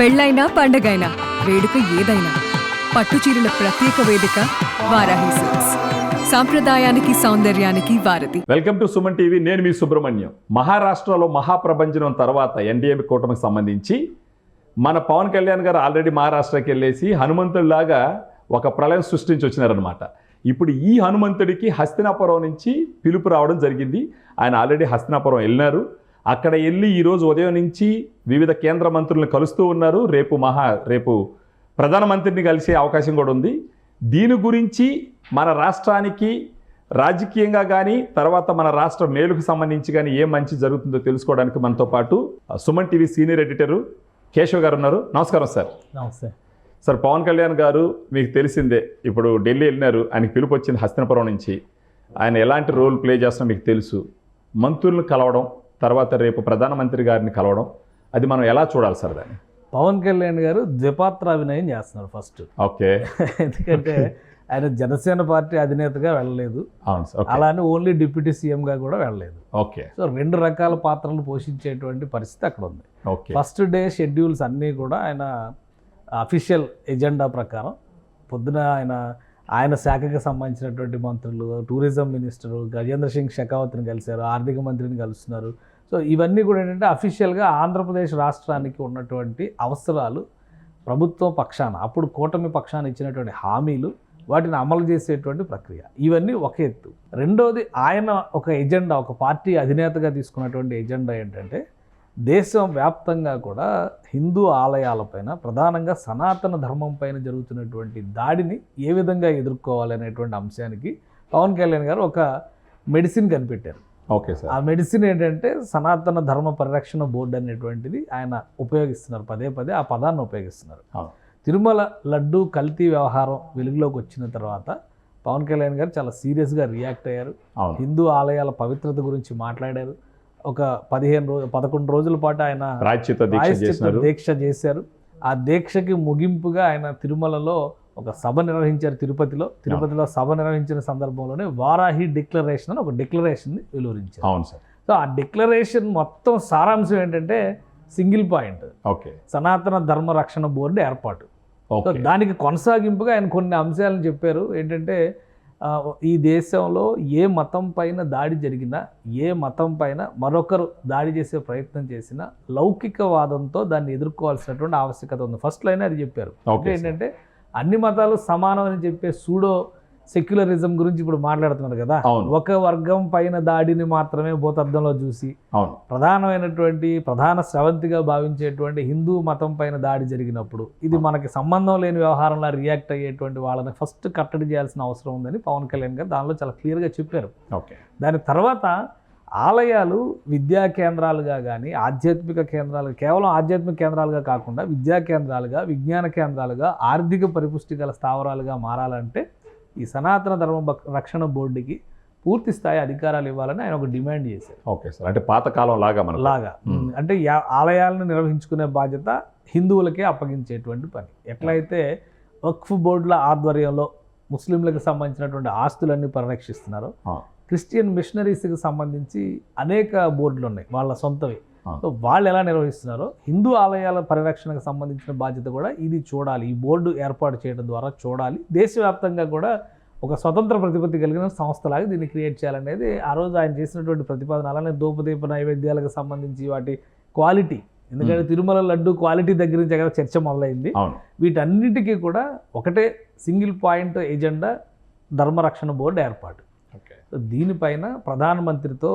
పెళ్ళైనా పండగైనా వేడుక ఏదైనా పట్టు చీరల ప్రత్యేక వేదిక వారాహి సిల్క్స్. సాంప్రదాయానికి సౌందర్యానికి వారధి. వెల్కమ్ టు సుమన్ టీవీ నేను మీ సుబ్రహ్మణ్యం. మహారాష్ట్రలో మహాప్రపంచనం తర్వాత ఎన్డీఏ కూటమికి సంబంధించి మన పవన్ కళ్యాణ్ గారు ఆల్రెడీ మహారాష్ట్రకి వెళ్ళేసి హనుమంతుడిలాగా ఒక ప్రళయం సృష్టించి వచ్చినారనమాట ఇప్పుడు ఈ హనుమంతుడికి హస్తినాపురం నుంచి పిలుపు రావడం జరిగింది. ఆయన ఆల్రెడీ హస్తినాపురం వెళ్ళినారు. అక్కడ వెళ్ళి ఈరోజు ఉదయం నుంచి వివిధ కేంద్ర మంత్రులను కలుస్తూ ఉన్నారు. రేపు మహా రేపు ప్రధానమంత్రిని కలిసే అవకాశం కూడా ఉంది. దీని గురించి మన రాష్ట్రానికి రాజకీయంగా కానీ తర్వాత మన రాష్ట్ర మేలుకు సంబంధించి కానీ ఏం మంచి జరుగుతుందో తెలుసుకోవడానికి మనతో పాటు Suman TV senior editor Keshav గారు ఉన్నారు. నమస్కారం సార్. నమస్తే. సార్ పవన్ కళ్యాణ్ గారు మీకు తెలిసిందే ఇప్పుడు ఢిల్లీ వెళ్ళినారు. ఆయనకి పిలుపు వచ్చింది హస్తినపురం నుంచి. ఆయన ఎలాంటి రోల్ ప్లే చేస్తున్నా మీకు తెలుసు. మంత్రులను కలవడం తర్వాత రేపు ప్రధానమంత్రి గారిని కలవడం అది మనం ఎలా చూడాలి సార్ దాన్ని? పవన్ కళ్యాణ్ గారు ద్విపాత్ర అభినయం చేస్తున్నారు ఫస్ట్. ఓకే. ఎందుకంటే ఆయన జనసేన పార్టీ అధినేతగా వెళ్ళలేదు. అవును సార్ ఓకే. అలానే ఓన్లీ డిప్యూటీ సీఎంగా కూడా వెళ్ళలేదు. ఓకే. సో రెండు రకాల పాత్రలు పోషించేటువంటి పరిస్థితి అక్కడ ఉంది. ఓకే. ఫస్ట్ డే షెడ్యూల్స్ అన్నీ కూడా ఆయన అఫీషియల్ ఎజెండా ప్రకారం పొద్దున ఆయన ఆయన శాఖకి సంబంధించినటువంటి మంత్రులు టూరిజం మినిస్టరు గజేంద్ర సింగ్ షెకావత్ని కలిశారు ఆర్థిక మంత్రిని కలుస్తున్నారు. సో ఇవన్నీ కూడా ఏంటంటే అఫీషియల్గా ఆంధ్రప్రదేశ్ రాష్ట్రానికి ఉన్నటువంటి అవసరాలు ప్రభుత్వం పక్షాన అప్పుడు కూటమి పక్షాన ఇచ్చినటువంటి హామీలు వాటిని అమలు చేసేటువంటి ప్రక్రియ. ఇవన్నీ ఒక ఎత్తు. రెండోది ఆయన ఒక ఎజెండా ఒక పార్టీ అధినేతగా తీసుకున్నటువంటి ఎజెండా ఏంటంటే దేశం వ్యాప్తంగా కూడా హిందూ ఆలయాలపైన ప్రధానంగా సనాతన ధర్మం పైన జరుగుతున్నటువంటి దాడిని ఏ విధంగా ఎదుర్కోవాలి అనేటువంటి అంశానికి పవన్ కళ్యాణ్ గారు ఒక మెడిసిన్ కనిపెట్టారు. Okay sir. ఆ మెడిసిన్ ఏంటంటే సనాతన ధర్మ పరిరక్షణ బోర్డు అనేటువంటిది ఆయన ఉపయోగిస్తున్నారు పదే పదే ఆ పదాన్ని ఉపయోగిస్తున్నారు. తిరుమల లడ్డు కల్తీ వ్యవహారం వెలుగులోకి వచ్చిన తర్వాత పవన్ కళ్యాణ్ గారు చాలా సీరియస్గా రియాక్ట్ అయ్యారు. హిందూ ఆలయాల పవిత్రత గురించి మాట్లాడారు. ఒక పదిహేను రోజు పదకొండు రోజుల పాటు ఆయన ప్రాయశ్చిత దీక్ష చేశారు. ఆ దీక్షకి ముగింపుగా ఆయన తిరుమలలో ఒక సభ నిర్వహించారు తిరుపతిలో. తిరుపతిలో సభ నిర్వహించిన సందర్భంలోనే వారాహి డిక్లరేషన్ అని ఒక డిక్లరేషన్ని వెలువరించారు. అవును సార్. సో ఆ డిక్లరేషన్ మొత్తం సారాంశం ఏంటంటే సింగిల్ పాయింట్. ఓకే. సనాతన ధర్మ రక్షణ బోర్డు ఏర్పాటు. దానికి కొనసాగింపుగా ఆయన కొన్ని అంశాలను చెప్పారు. ఏంటంటే ఈ దేశంలో ఏ మతం పైన దాడి జరిగినా ఏ మతం పైన మరొకరు దాడి చేసే ప్రయత్నం చేసినా లౌకికవాదంతో దాన్ని ఎదుర్కోవాల్సినటువంటి ఆవశ్యకత ఉంది ఫస్ట్ లైన్ అది చెప్పారు అంటే. ఏంటంటే అన్ని మతాలు సమానం అని చెప్పే సూడో సెక్యులరిజం గురించి ఇప్పుడు మాట్లాడుతున్నారు కదా. ఒక వర్గం పైన దాడిని మాత్రమే భూతద్దంలో చూసి అవును. ప్రధానమైనటువంటి ప్రధాన స్రవంతిగా భావించేటువంటి హిందూ మతం పైన దాడి జరిగినప్పుడు ఇది మనకి సంబంధం లేని వ్యవహారంలో రియాక్ట్ అయ్యేటువంటి వాళ్ళని ఫస్ట్ కట్టడి చేయాల్సిన అవసరం ఉందని పవన్ కళ్యాణ్ గారు దానిలో చాలా క్లియర్గా చెప్పారు. ఓకే. దాని తర్వాత ఆలయాలు విద్యా కేంద్రాలుగా కానీ ఆధ్యాత్మిక కేంద్రాలు కేవలం ఆధ్యాత్మిక కేంద్రాలుగా కాకుండా విద్యా కేంద్రాలుగా విజ్ఞాన కేంద్రాలుగా ఆర్థిక పరిపుష్టి గల స్థావరాలుగా మారాలంటే ఈ సనాతన ధర్మ రక్షణ బోర్డుకి పూర్తి స్థాయి అధికారాలు ఇవ్వాలని ఆయన ఒక డిమాండ్ చేశారు. Okay sir. అంటే పాతకాలం లాగా మనకు. లాగా. అంటే ఆలయాలను నిర్వహించుకునే బాధ్యత హిందువులకే అప్పగించేటువంటి పని. ఎట్లయితే వక్ఫ్ బోర్డుల ఆధ్వర్యంలో ముస్లింలకు సంబంధించినటువంటి ఆస్తులన్నీ పరిరక్షిస్తున్నారో క్రిస్టియన్ మిషనరీస్కి సంబంధించి అనేక బోర్డులు ఉన్నాయి వాళ్ళ సొంతవి. సో వాళ్ళు ఎలా నిర్వహిస్తున్నారో హిందూ ఆలయాల పరిరక్షణకు సంబంధించిన బాధ్యత కూడా ఇది చూడాలి. ఈ బోర్డు ఏర్పాటు చేయడం ద్వారా చూడాలి. దేశవ్యాప్తంగా కూడా ఒక స్వతంత్ర ప్రతిపత్తి కలిగిన సంస్థలాగా దీన్ని క్రియేట్ చేయాలనేది ఆ రోజు ఆయన చేసినటువంటి ప్రతిపాదన. అలానే ధూపదీప నైవేద్యాలకు సంబంధించి వాటి క్వాలిటీ. ఎందుకంటే తిరుమల లడ్డు క్వాలిటీ దగ్గర నుంచి కదా చర్చ మొదలైంది. వీటన్నిటికీ కూడా ఒకటే సింగిల్ పాయింట్ ఎజెండా ధర్మరక్షణ బోర్డు ఏర్పాటు. దీనిపైన ప్రధానమంత్రితో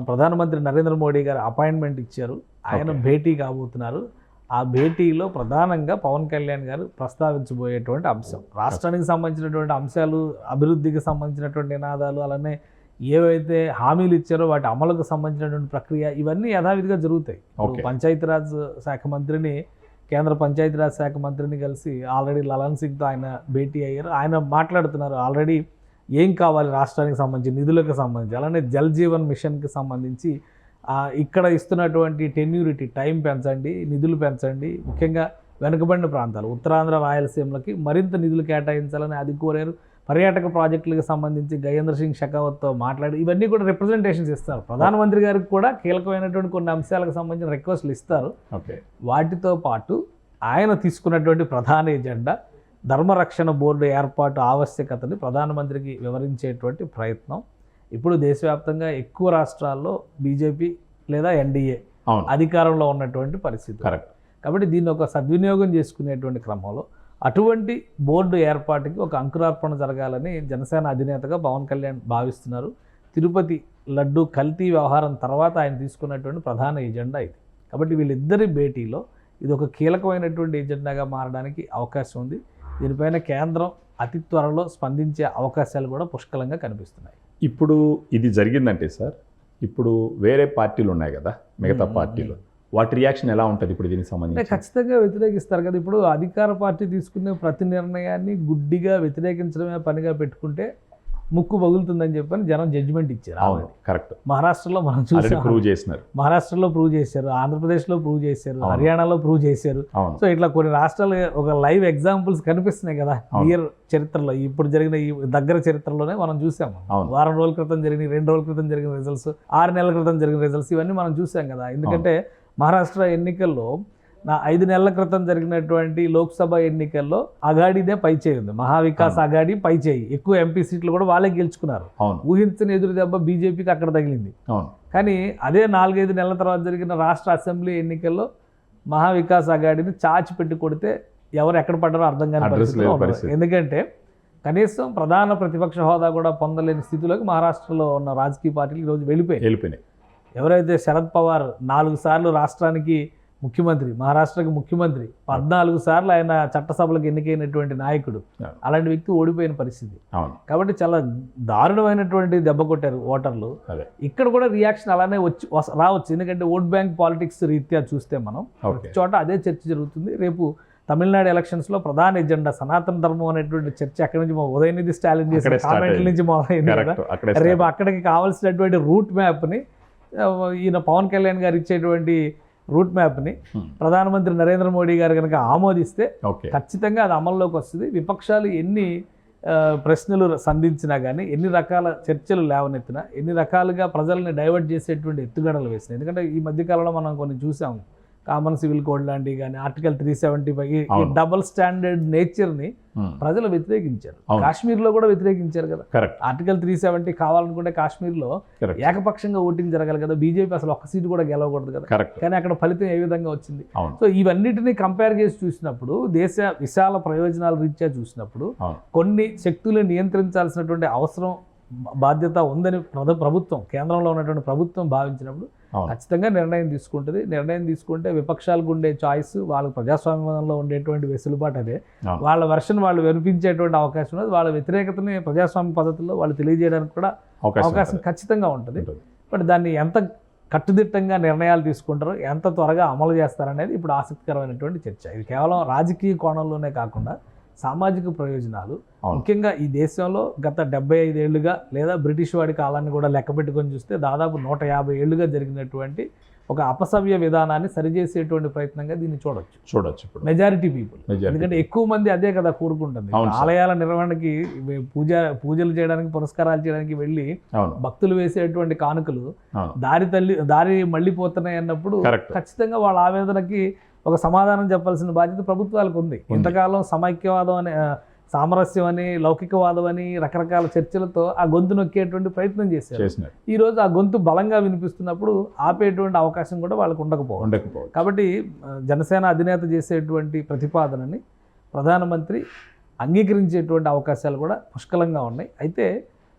ప్రధానమంత్రి నరేంద్ర మోడీ గారు అపాయింట్మెంట్ ఇచ్చారు. ఆయన. భేటీ కాబోతున్నారు. ఆ భేటీలో ప్రధానంగా పవన్ కళ్యాణ్ గారు ప్రస్తావించబోయేటువంటి అంశం. రాష్ట్రానికి సంబంధించినటువంటి అంశాలు అభివృద్ధికి సంబంధించినటువంటి నినాదాలు అలానే ఏవైతే హామీలు ఇచ్చారో వాటి అమలుకు సంబంధించినటువంటి ప్రక్రియ ఇవన్నీ యథావిధిగా జరుగుతాయి. పంచాయతీరాజ్ శాఖ మంత్రిని కేంద్ర పంచాయతీరాజ్ శాఖ మంత్రిని కలిసి ఆల్రెడీ లలన్ సింగ్తో ఆయన భేటీ అయ్యారు. ఆయన మాట్లాడుతున్నారు. ఆల్రెడీ ఏం కావాలి రాష్ట్రానికి సంబంధించి నిధులకు సంబంధించి అలానే జల్ జీవన్ మిషన్కి సంబంధించి ఇక్కడ ఇస్తున్నటువంటి టెన్యూరిటీ టైం పెంచండి నిధులు పెంచండి ముఖ్యంగా వెనుకబడిన ప్రాంతాలు ఉత్తరాంధ్ర రాయలసీమలకి మరింత నిధులు కేటాయించాలని అది కోరారు. పర్యాటక ప్రాజెక్టులకు సంబంధించి గజేంద్ర సింగ్ షెకావత్తో మాట్లాడి ఇవన్నీ కూడా రిప్రజెంటేషన్స్ ఇస్తారు. ప్రధానమంత్రి గారికి కూడా కీలకమైనటువంటి కొన్ని అంశాలకు సంబంధించిన రిక్వెస్ట్లు ఇస్తారు. ఓకే. వాటితో పాటు ఆయన తీసుకున్నటువంటి ప్రధాన ఎజెండా ధర్మరక్షణ బోర్డు ఏర్పాటు ఆవశ్యకతని ప్రధానమంత్రికి వివరించేటువంటి ప్రయత్నం. ఇప్పుడు దేశవ్యాప్తంగా ఎక్కువ రాష్ట్రాల్లో బీజేపీ లేదా ఎన్డీఏ అధికారంలో ఉన్నటువంటి పరిస్థితి. కరెక్ట్. కాబట్టి దీన్ని ఒక సద్వినియోగం చేసుకునేటువంటి క్రమంలో అటువంటి బోర్డు ఏర్పాటుకి ఒక అంకురార్పణ జరగాలని జనసేన అధినేతగా పవన్ కళ్యాణ్ భావిస్తున్నారు. తిరుపతి లడ్డు కల్తీ వ్యవహారం తర్వాత ఆయన తీసుకున్నటువంటి ప్రధాన ఎజెండా ఇది. కాబట్టి వీళ్ళిద్దరి భేటీలో ఇది ఒక కీలకమైనటువంటి ఎజెండాగా మారడానికి అవకాశం ఉంది. దీనిపైన కేంద్రం అతి త్వరలో స్పందించే అవకాశాలు కూడా పుష్కలంగా కనిపిస్తున్నాయి ఇప్పుడు ఇది జరిగిందంటే సార్ ఇప్పుడు వేరే పార్టీలు ఉన్నాయి కదా మిగతా. పార్టీలు వాటి రియాక్షన్ ఎలా ఉంటుంది ఇప్పుడు దీనికి సంబంధించి ఖచ్చితంగా వ్యతిరేకిస్తారు కదా ఇప్పుడు అధికార పార్టీ తీసుకునే ప్రతి నిర్ణయాన్ని గుడ్డిగా వ్యతిరేకించడమే పనిగా పెట్టుకుంటే ముక్కు పగులుతుందని చెప్పని జనం జడ్జిమెంట్ ఇచ్చారు అవును. కరెక్ట్ మహారాష్ట్రలో మనం చూసాం. ప్రూవ్ చేసినారు. మహారాష్ట్రలో ప్రూవ్ చేశారు ఆంధ్రప్రదేశ్లో ప్రూవ్ చేశారు. హర్యానాలో ప్రూవ్ చేశారు. సో ఇట్లా కొన్ని రాష్ట్రాలు ఒక లైవ్ ఎగ్జాంపుల్స్ కనిపిస్తున్నాయి కదా. నియర్ చరిత్రలో. ఇప్పుడు జరిగిన ఈ దగ్గర చరిత్రలోనే మనం చూసాము. వారం రోజుల క్రితం జరిగిన రెండు రోజుల క్రితం జరిగిన రిజల్ట్స్ ఆరు నెలల క్రితం జరిగిన రిజల్ట్స్ ఇవన్నీ మనం చూసాం కదా. ఎందుకంటే మహారాష్ట్ర ఎన్నికల్లో నా ఐదు నెలల క్రితం జరిగినటువంటి లోక్సభ ఎన్నికల్లో అగాడిదే పై చేయి ఉంది మహావికాస్ అగాడి పై చేయి. ఎక్కువ ఎంపీ సీట్లు కూడా వాళ్ళే గెలుచుకున్నారు. ఊహించని ఎదురు దెబ్బ బీజేపీకి అక్కడ తగిలింది. కానీ అదే నాలుగైదు నెలల తర్వాత జరిగిన రాష్ట్ర అసెంబ్లీ ఎన్నికల్లో మహావికాస్ అగాడిని చాచి పెట్టి కొడితే ఎవరు ఎక్కడ పడ్డారో అర్థం కాని. పరిస్థితి. ఎందుకంటే కనీసం ప్రధాన ప్రతిపక్ష హోదా కూడా పొందలేని స్థితిలోకి మహారాష్ట్రలో ఉన్న రాజకీయ పార్టీలు ఈరోజు వెళ్ళిపోయాయి. వెళ్ళిపోయినాయి. ఎవరైతే శరద్ పవార్ నాలుగు సార్లు రాష్ట్రానికి ముఖ్యమంత్రి మహారాష్ట్రకి ముఖ్యమంత్రి పద్నాలుగు సార్లు ఆయన చట్టసభలకు ఎన్నికైనటువంటి నాయకుడు. అలాంటి వ్యక్తి ఓడిపోయిన పరిస్థితి. కాబట్టి చాలా దారుణమైనటువంటి దెబ్బ కొట్టారు ఓటర్లు. ఇక్కడ కూడా రియాక్షన్ అలానే వచ్చి రావచ్చు. ఎందుకంటే ఓట్ బ్యాంక్ పాలిటిక్స్ రీత్యా చూస్తే మనం చోట అదే చర్చ జరుగుతుంది. రేపు తమిళనాడు ఎలక్షన్స్లో ప్రధాన ఎజెండా సనాతన ధర్మం అనేటువంటి చర్చ అక్కడి నుంచి మా ఉదయనిధి స్టాలిన్ చేసిన కామెంట్ల. నుంచి మొదలైంది కదా. రేపు. అక్కడికి కావాల్సినటువంటి రూట్ మ్యాప్ని ఈయన పవన్ కళ్యాణ్ గారు ఇచ్చేటువంటి రూట్ మ్యాప్ని Hmm. ప్రధానమంత్రి నరేంద్ర మోడీ గారు కనుక ఆమోదిస్తే ఖచ్చితంగా అది అమల్లోకి వస్తుంది. విపక్షాలు ఎన్ని ప్రశ్నలు సంధించినా కానీ ఎన్ని రకాల చర్చలు లేవనెత్తినా ఎన్ని రకాలుగా ప్రజల్ని డైవర్ట్ చేసేటువంటి ఎత్తుగడలు వేసినాయి ఎందుకంటే ఈ మధ్యకాలంలో మనం కొన్ని చూసాం కామన్ సివిల్ కోడ్ లాంటివి కానీ ఆర్టికల్ త్రీ సెవెంటీ ఫైవ్ ఈ. డబుల్ స్టాండర్డ్ నేచర్ని మ్మ్. ప్రజలు వ్యతిరేకించారు. కాశ్మీర్లో కూడా వ్యతిరేకించారు కదా. ఆర్టికల్ త్రీ సెవెంటీ కావాలనుకుంటే కాశ్మీర్లో ఏకపక్షంగా ఓటింగ్ జరగాలి కదా. బీజేపీ అసలు ఒక్క సీటు కూడా గెలవకూడదు కదా. కానీ అక్కడ ఫలితం ఏ విధంగా వచ్చింది? సో ఇవన్నిటిని కంపేర్ చేసి చూసినప్పుడు దేశ విశాల ప్రయోజనాల రీత్యా చూసినప్పుడు కొన్ని శక్తులను నియంత్రించాల్సినటువంటి అవసరం బాధ్యత ఉందని ప్ర- ప్రభుత్వం కేంద్రంలో ఉన్నటువంటి ప్రభుత్వం భావించినప్పుడు ఖచ్చితంగా నిర్ణయం తీసుకుంటుంది. నిర్ణయం తీసుకుంటే విపక్షాలకు ఉండే చాయిస్ వాళ్ళ ప్రజాస్వామ్యంలో ఉండేటువంటి వెసులుబాటు అదే. వాళ్ళ వెర్షన్ వాళ్ళు వినిపించేటువంటి అవకాశం ఉన్నది. వాళ్ళ వ్యతిరేకతని ప్రజాస్వామ్య పద్ధతుల్లో వాళ్ళు తెలియజేయడానికి కూడా అవకాశం. ఖచ్చితంగా ఉంటుంది. ఉంటుంది. బట్ దాన్ని ఎంత కట్టుదిట్టంగా నిర్ణయాలు తీసుకుంటారో ఎంత త్వరగా అమలు చేస్తారనేది ఇప్పుడు ఆసక్తికరమైనటువంటి చర్చ. ఇది కేవలం రాజకీయ కోణంలోనే కాకుండా సామాజిక ప్రయోజనాలు. ముఖ్యంగా ఈ దేశంలో గత డెబ్బై ఐదేళ్ళుగా లేదా బ్రిటిష్ వాడి కాలాన్ని కూడా లెక్క పెట్టుకొని చూస్తే దాదాపు నూట యాభై ఏళ్ళుగా జరిగినటువంటి ఒక అపసవ్య విధానాన్ని సరిచేసేటువంటి ప్రయత్నంగా దీన్ని చూడొచ్చు. చూడొచ్చు ఇప్పుడు. మెజారిటీ పీపుల్ ఎందుకంటే ఎక్కువ మంది అదే కదా కోరుకుంటుంది. ఆలయాల నిర్వహణకి పూజ పూజలు చేయడానికి పురస్కారాలు చేయడానికి వెళ్ళి భక్తులు వేసేటువంటి కానుకలు దారి తల్లి దారి మళ్ళీపోతున్నాయి అన్నప్పుడు కరెక్ట్ ఖచ్చితంగా వాళ్ళ ఆవేదనకి ఒక సమాధానం చెప్పాల్సిన బాధ్యత ప్రభుత్వాలకు ఉంది. ఇంతకాలం సమైక్యవాదం అనే సామరస్యం అని లౌకికవాదం అని రకరకాల చర్చలతో ఆ గొంతు నొక్కేటువంటి ప్రయత్నం చేశారు. చేసినారు. ఈ రోజు ఆ గొంతు బలంగా వినిపిస్తున్నప్పుడు ఆపేటువంటి అవకాశం కూడా వాళ్ళకు ఉండకపోవచ్చు. కాబట్టి జనసేన అధినేత చేసేటువంటి ప్రతిపాదనని ప్రధానమంత్రి అంగీకరించేటువంటి అవకాశాలు కూడా పుష్కలంగా ఉన్నాయి. అయితే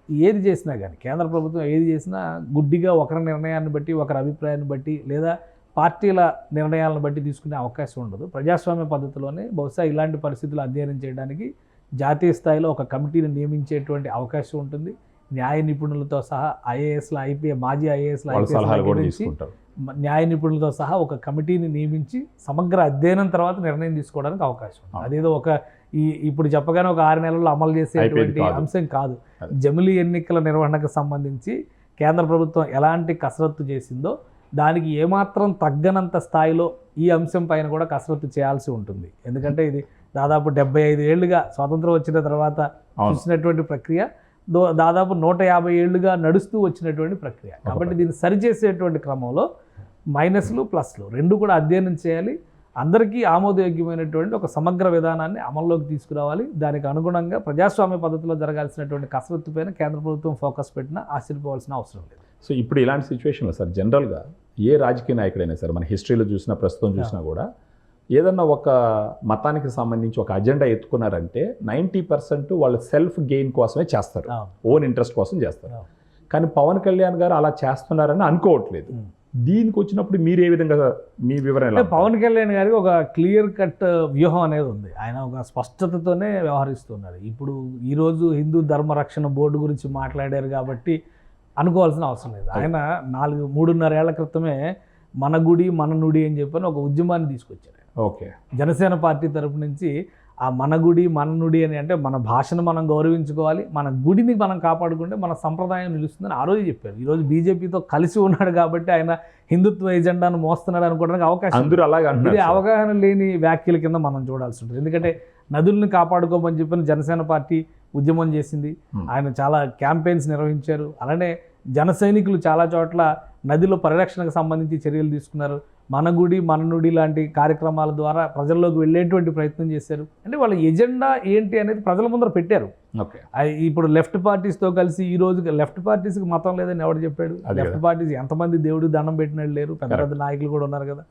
ఏది చేసినా కానీ కేంద్ర ప్రభుత్వం ఏది చేసినా గుడ్డిగా ఒకరి నిర్ణయాన్ని బట్టి ఒకరి అభిప్రాయాన్ని బట్టి లేదా పార్టీల నిర్ణయాలను బట్టి తీసుకునే అవకాశం ఉండదు ప్రజాస్వామ్య పద్ధతిలోనే బహుశా ఇలాంటి పరిస్థితులు అధ్యయనం చేయడానికి జాతీయ స్థాయిలో ఒక కమిటీని నియమించేటువంటి అవకాశం ఉంటుంది న్యాయ నిపుణులతో సహా ఐఏఎస్ల ఐపీఎస్ మాజీ ఐఏఎస్ల ఐపీఎస్ న్యాయ నిపుణులతో సహా ఒక కమిటీని నియమించి సమగ్ర అధ్యయనం తర్వాత నిర్ణయం తీసుకోవడానికి అవకాశం ఉంది. అదేదో ఒక ఈ ఇప్పుడు చెప్పగానే ఒక ఆరు నెలల్లో అమలు చేసేటువంటి. అంశం కాదు. జమిలీ ఎన్నికల నిర్వహణకు సంబంధించి కేంద్ర ప్రభుత్వం ఎలాంటి కసరత్తు చేసిందో దానికి ఏమాత్రం తగ్గనంత స్థాయిలో ఈ అంశం పైన కూడా కసరత్తు చేయాల్సి ఉంటుంది. ఎందుకంటే ఇది దాదాపు డెబ్బై ఐదు ఏళ్ళుగా స్వాతంత్రం వచ్చిన తర్వాత. చూసినటువంటి ప్రక్రియ దో- దాదాపు నూట యాభై ఏళ్ళుగా నడుస్తూ వచ్చినటువంటి ప్రక్రియ. కాబట్టి దీన్ని సరిచేసేటువంటి క్రమంలో మైనస్లు ప్లస్లు రెండు కూడా అధ్యయనం చేయాలి. అందరికీ ఆమోదయోగ్యమైనటువంటి ఒక సమగ్ర విధానాన్ని అమల్లోకి తీసుకురావాలి. దానికి అనుగుణంగా ప్రజాస్వామ్య పద్ధతిలో జరగాల్సినటువంటి కసరత్తు పైన కేంద్ర ప్రభుత్వం ఫోకస్ పెట్టినా ఆశ్చర్యపోవాల్సిన అవసరం లేదు. సో ఇప్పుడు ఇలాంటి సిచ్యువేషన్లో సార్ జనరల్గా ఏ రాజకీయ నాయకుడైనా సరే మన హిస్టరీలో చూసినా ప్రస్తుతం చూసినా కూడా ఏదన్నా ఒక మతానికి సంబంధించి ఒక అజెండా ఎత్తుకున్నారంటే నైంటీ పర్సెంట్ వాళ్ళు సెల్ఫ్ గెయిన్ కోసమే చేస్తారు. ఓన్ ఇంట్రెస్ట్ కోసం చేస్తారు. కానీ పవన్ కళ్యాణ్ గారు అలా చేస్తున్నారని అనుకోవట్లేదు. ఉం. దీనికి వచ్చినప్పుడు మీరు ఏ విధంగా మీ వివరణ పవన్ కళ్యాణ్ గారికి ఒక క్లియర్ కట్ వ్యూహం అనేది ఉంది. ఆయన ఒక స్పష్టతతోనే వ్యవహరిస్తున్నారు ఇప్పుడు ఈరోజు హిందూ ధర్మ రక్షణ బోర్డు గురించి మాట్లాడారు కాబట్టి అనుకోవాల్సిన అవసరం లేదు ఆయన నాలుగు మూడున్నర ఏళ్ళ క్రితమే మన గుడి మన నుడి అని చెప్పని ఒక ఉద్యమాన్ని తీసుకొచ్చారు. ఓకే జనసేన పార్టీ తరపు నుంచి ఆ మన గుడి మన నుడి అని అంటే మన భాషను మనం గౌరవించుకోవాలి మన గుడిని మనం కాపాడుకుంటే మన సంప్రదాయం నిలుస్తుందని ఆ రోజు చెప్పారు ఈరోజు బీజేపీతో కలిసి ఉన్నాడు కాబట్టి ఆయన హిందుత్వ ఎజెండాను మోస్తున్నాడు అనుకోవడానికి అవకాశం. అందరూ అలాగే ఇది. అవగాహన లేని వ్యాఖ్యల కింద మనం చూడాల్సి ఉంటుంది ఎందుకంటే నదుల్ని కాపాడుకోమని చెప్పిన జనసేన పార్టీ ఉద్యమం చేసింది. ఆయన చాలా క్యాంపెయిన్స్ నిర్వహించారు. అలానే జన సైనికులు చాలా చోట్ల నదిలో పరిరక్షణకు సంబంధించి చర్యలు తీసుకున్నారు. మన గుడి మన నుడి లాంటి కార్యక్రమాల ద్వారా ప్రజల్లోకి వెళ్ళేటువంటి ప్రయత్నం చేశారు. అంటే వాళ్ళ ఎజెండా ఏంటి అనేది ప్రజల ముందర పెట్టారు. ఇప్పుడు లెఫ్ట్ పార్టీస్తో కలిసి ఈ రోజు లెఫ్ట్ పార్టీస్కి మతం లేదని ఎవడు చెప్పాడు? లెఫ్ట్. పార్టీస్ ఎంతమంది దేవుడు దండం పెట్టినట్టు లేరు? పెద్ద. పెద్ద నాయకులు కూడా ఉన్నారు కదా.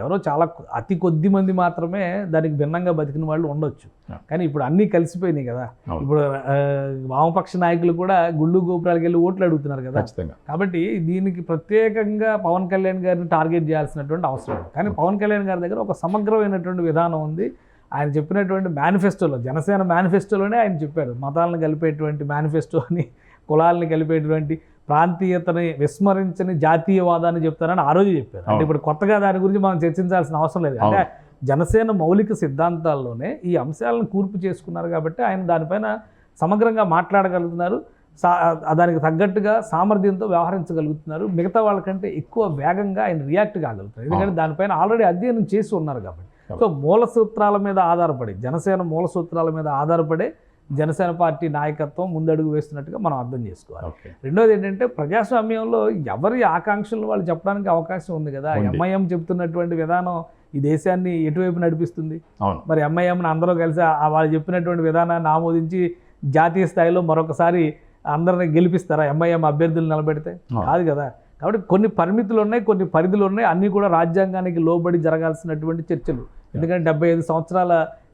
ఎవరో చాలా అతి కొద్ది మంది మాత్రమే దానికి భిన్నంగా బతికిన వాళ్ళు ఉండొచ్చు. కానీ ఇప్పుడు అన్నీ కలిసిపోయినాయి కదా. ఇప్పుడు వామపక్ష నాయకులు కూడా గుళ్ళు గోపురాలకు వెళ్ళి ఓట్లు అడుగుతున్నారు కదా. కాబట్టి దీనికి ప్రత్యేకంగా పవన్ కళ్యాణ్ గారిని టార్గెట్ చేయాల్సినటువంటి అవసరం కానీ పవన్ కళ్యాణ్ గారి దగ్గర ఒక సమగ్రమైనటువంటి విధానం ఉంది. ఆయన చెప్పినటువంటి మేనిఫెస్టోలో జనసేన మేనిఫెస్టోలోనే ఆయన చెప్పారు. మతాలను కలిపేటువంటి మేనిఫెస్టో అని కులాలను కలిపేటువంటి ప్రాంతీయతని విస్మరించని జాతీయవాదాన్ని చెప్తారని ఆ రోజు చెప్పారు. అంటే. ఇప్పుడు కొత్తగా దాని గురించి మనం చర్చించాల్సిన అవసరం లేదు. అంటే జనసేన మౌలిక సిద్ధాంతాల్లోనే ఈ అంశాలను కూర్పు చేసుకున్నారు కాబట్టి ఆయన దానిపైన సమగ్రంగా మాట్లాడగలుగుతున్నారు. సా దానికి తగ్గట్టుగా సామర్థ్యంతో వ్యవహరించగలుగుతున్నారు. మిగతా వాళ్ళకంటే ఎక్కువ వేగంగా ఆయన రియాక్ట్ కాగలుగుతారు ఎందుకంటే దానిపైన ఆల్రెడీ అధ్యయనం చేసి ఉన్నారు కాబట్టి. సో మూల సూత్రాల మీద ఆధారపడి జనసేన మూల సూత్రాల మీద ఆధారపడే జనసేన పార్టీ నాయకత్వం ముందడుగు వేస్తున్నట్టుగా మనం అర్థం చేసుకోవాలి. రెండోది ఏంటంటే ప్రజాస్వామ్యంలో ఎవరి ఆకాంక్షలు వాళ్ళు చెప్పడానికి అవకాశం ఉంది కదా. ఎంఐఎం చెప్తున్నటువంటి విధానం ఈ దేశాన్ని ఎటువైపు నడిపిస్తుంది? మరి ఎంఐఎంని అందరూ కలిసి వాళ్ళు చెప్పినటువంటి విధానాన్ని ఆమోదించి జాతీయ స్థాయిలో మరొకసారి అందరిని గెలిపిస్తారా? ఎంఐఎం అభ్యర్థులు నిలబెడితే. కాదు కదా? కాబట్టి కొన్ని పరిమితులు ఉన్నాయి కొన్ని పరిధులు ఉన్నాయి. అన్నీ కూడా రాజ్యాంగానికి లోబడి జరగాల్సినటువంటి చర్చలు. ఎందుకంటే డెబ్బై ఐదు సంవత్సరాల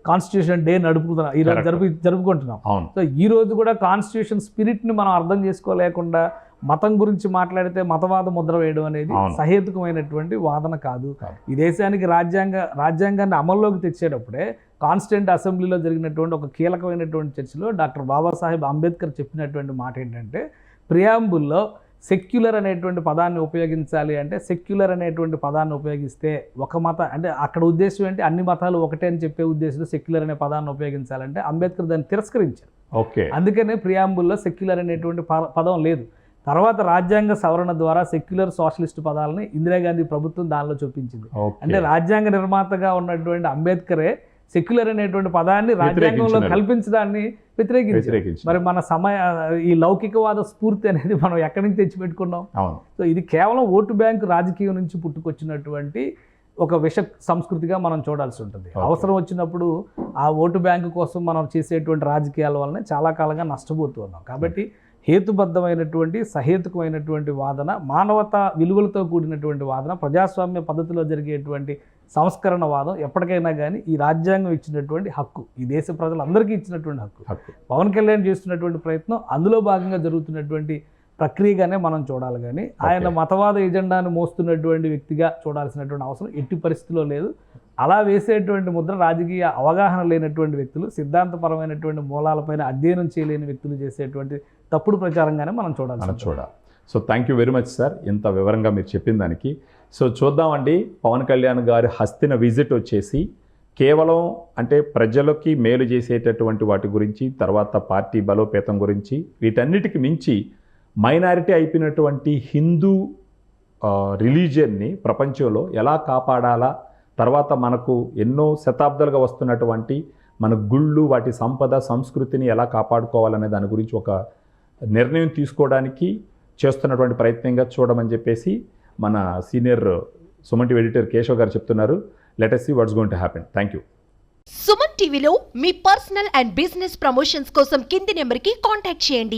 కాన్స్టిట్యూషన్ డే నడుపుతున్నాం ఈరోజు. జరుపు జరుపుకుంటున్నాం సో ఈ రోజు కూడా కాన్స్టిట్యూషన్ స్పిరిట్ని మనం అర్థం చేసుకోలేకుండా మతం గురించి మాట్లాడితే మతవాద ముద్ర వేయడం అనేది. సహేతుకమైనటువంటి వాదన కాదు. ఈ దేశానికి రాజ్యాంగ రాజ్యాంగాన్ని అమల్లోకి తెచ్చేటప్పుడే కాన్స్టిట్యూంట్ అసెంబ్లీలో జరిగినటువంటి ఒక కీలకమైనటువంటి చర్చలో డాక్టర్ బాబాసాహెబ్ అంబేద్కర్ చెప్పినటువంటి మాట ఏంటంటే ప్రియాంబుల్లో సెక్యులర్ అనేటువంటి పదాన్ని ఉపయోగించాలి అంటే సెక్యులర్ అనేటువంటి పదాన్ని ఉపయోగిస్తే ఒక మత అంటే అక్కడ ఉద్దేశం ఏంటి? అన్ని మతాలు ఒకటే అని చెప్పే ఉద్దేశంతో సెక్యులర్ అనే పదాన్ని ఉపయోగించాలంటే అంబేద్కర్ దాన్ని తిరస్కరించారు. ఓకే. అందుకనే ప్రియాంబుల్లో సెక్యులర్ అనేటువంటి పదం లేదు. తర్వాత రాజ్యాంగ సవరణ ద్వారా సెక్యులర్ సోషలిస్ట్ పదాలని ఇందిరాగాంధీ ప్రభుత్వం దానిలో చూపించింది. అంటే రాజ్యాంగ నిర్మాతగా ఉన్నటువంటి అంబేద్కరే సెక్యులర్ అనేటువంటి పదాన్ని రాజ్యాంగంలో. కల్పించడాన్ని వ్యతిరేకించారు. వ్యతిరేకించి మరి మన సమయ ఈ లౌకికవాద స్ఫూర్తి అనేది మనం ఎక్కడి నుంచి తెచ్చిపెట్టుకున్నాం? సో ఇది కేవలం ఓటు బ్యాంక్ రాజకీయం నుంచి పుట్టుకొచ్చినటువంటి ఒక విష సంస్కృతిగా మనం చూడాల్సి ఉంటుంది. అవసరం వచ్చినప్పుడు ఆ ఓటు బ్యాంకు కోసం మనం చేసేటువంటి రాజకీయాల వల్లనే చాలా కాలంగా నష్టపోతూ ఉన్నాం కాబట్టి హేతుబద్ధమైనటువంటి సహేతుకమైనటువంటి వాదన మానవత విలువలతో కూడినటువంటి వాదన ప్రజాస్వామ్య పద్ధతిలో జరిగేటువంటి సంస్కరణ వాదం ఎప్పటికైనా కానీ ఈ రాజ్యాంగం ఇచ్చినటువంటి హక్కు ఈ దేశ ప్రజలందరికీ ఇచ్చినటువంటి హక్కు. పవన్ కళ్యాణ్ చేస్తున్నటువంటి ప్రయత్నం అందులో భాగంగా జరుగుతున్నటువంటి ప్రక్రియగానే మనం చూడాలి కానీ ఆయన మతవాద ఎజెండాను మోస్తున్నటువంటి వ్యక్తిగా చూడాల్సినటువంటి అవసరం ఎట్టి పరిస్థితిలో లేదు. అలా వేసేటువంటి ముద్ర రాజకీయ అవగాహన లేనటువంటి వ్యక్తులు సిద్ధాంతపరమైనటువంటి మూలాలపైన అధ్యయనం చేయలేని వ్యక్తులు చేసేటువంటి తప్పుడు ప్రచారంగానే మనం చూడాలి చూడాలి. So thank you very much sir ఇంత వివరంగా మీరు చెప్పిన దానికి సో చూద్దామండి. పవన్ కళ్యాణ్ గారి హస్తిన విజిట్ వచ్చేసి కేవలం అంటే ప్రజలకి మేలు చేసేటటువంటి వాటి గురించి తర్వాత పార్టీ బలోపేతం గురించి వీటన్నిటికి మించి మైనారిటీ అయిపోయినటువంటి హిందూ రిలీజియన్ని ప్రపంచంలో ఎలా కాపాడాలా తర్వాత మనకు ఎన్నో శతాబ్దాలుగా వస్తున్నటువంటి మన గుళ్ళు వాటి సంపద సంస్కృతిని ఎలా కాపాడుకోవాలనే దాని గురించి ఒక నిర్ణయం తీసుకోవడానికి చేస్తున్నటువంటి ప్రయత్నంగా చూడమని చెప్పేసి మన senior Suman TV editor Keshav గారు చెప్తున్నారు. Let's see what's going to happen thank you Suman టీవీలో మీ పర్సనల్ అండ్ బిజినెస్ ప్రమోషన్స్ కోసం కింది నెంబర్కి కాంటాక్ట్ చేయండి.